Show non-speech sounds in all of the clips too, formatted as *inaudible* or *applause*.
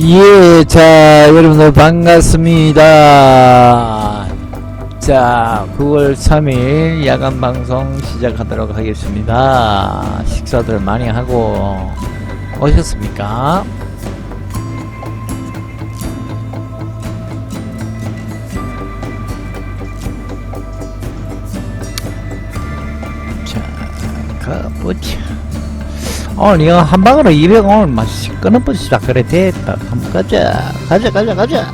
예, 자, 여러분들 반갑습니다. 자, 9월 3일 야간 방송 시작하도록 하겠습니다. 식사들 많이 하고 오셨습니까? 자, 가보자. 오늘 이거 한 방으로 200 오늘 막 끊어버리자 그래. 됐다. 한번 가자. 가자 가자 가자.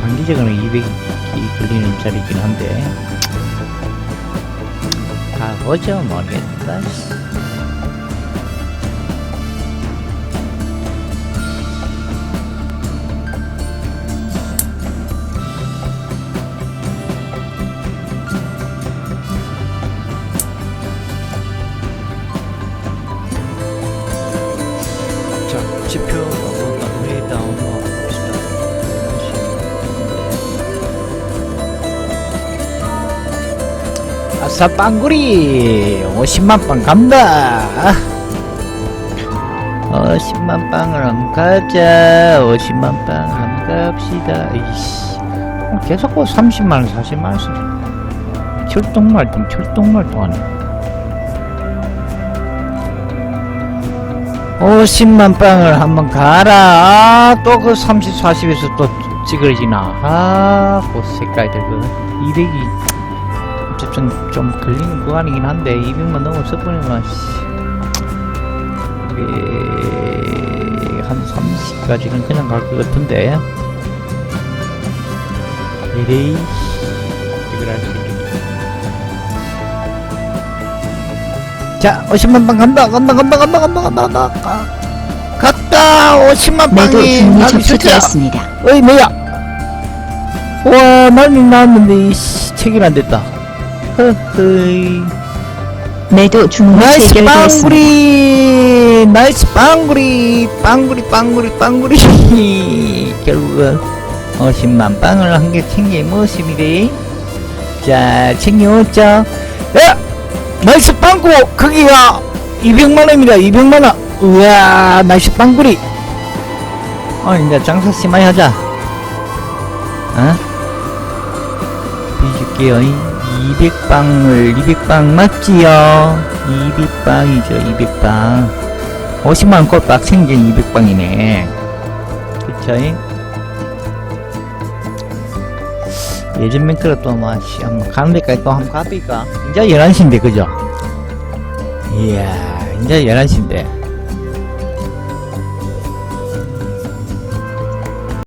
단기적으로 200이 걸리는 자리긴 한데. 가보죠 모르겠다 아싸 빵구리. 50만빵 간다. 50만 빵을 한번 가자. 50만 빵을 한번 갑시다. 이씨. 어, 계속 그 30만원 40만원씩 철동말동 철동말동. 하네 50만 빵을 한번 가라. 또그 30, 40에서 또 찌그러지나. 아 그 색깔들 그 200이 좀, 좀 걸리는 구간이긴 한데 200만 넘어서 버리면 한 30까지는 그냥 갈 것 같은데. 이래이 찌그러할 수 있겠다 자 50만 빵 간다 간다 간다 간다 간다 간다 간다. 가- 갔다 50만 매도 빵이 중이 나도 진짜 접수되었습니다. 어이 뭐야? 와 날린 나왔는데 이씨 체결 안 됐다 허허이 매도 중이 나이스 체결되었습니다. 빵구리 나이스 빵구리 빵구리 빵구리 빵구리. *laughs* 결국은 50만 빵을 한 개 챙긴 모습이래 자 챙겨오자. 야 나이스 빵구 크기가 200만원입니다. 200만원. 우와 나이스 빵구리. 어 이제 장사 심하게 하자. 어? 비줄게요 200방을 200방 맞지요 200방이죠 200방 50만원 꼴박 생긴 200방이네 그쵸 예전 맹크로 또 뭐, 씨, 한번 가는 데까지 또 한번 가볼까? 이제 11시인데, 그죠? 이야, 이제 11시인데.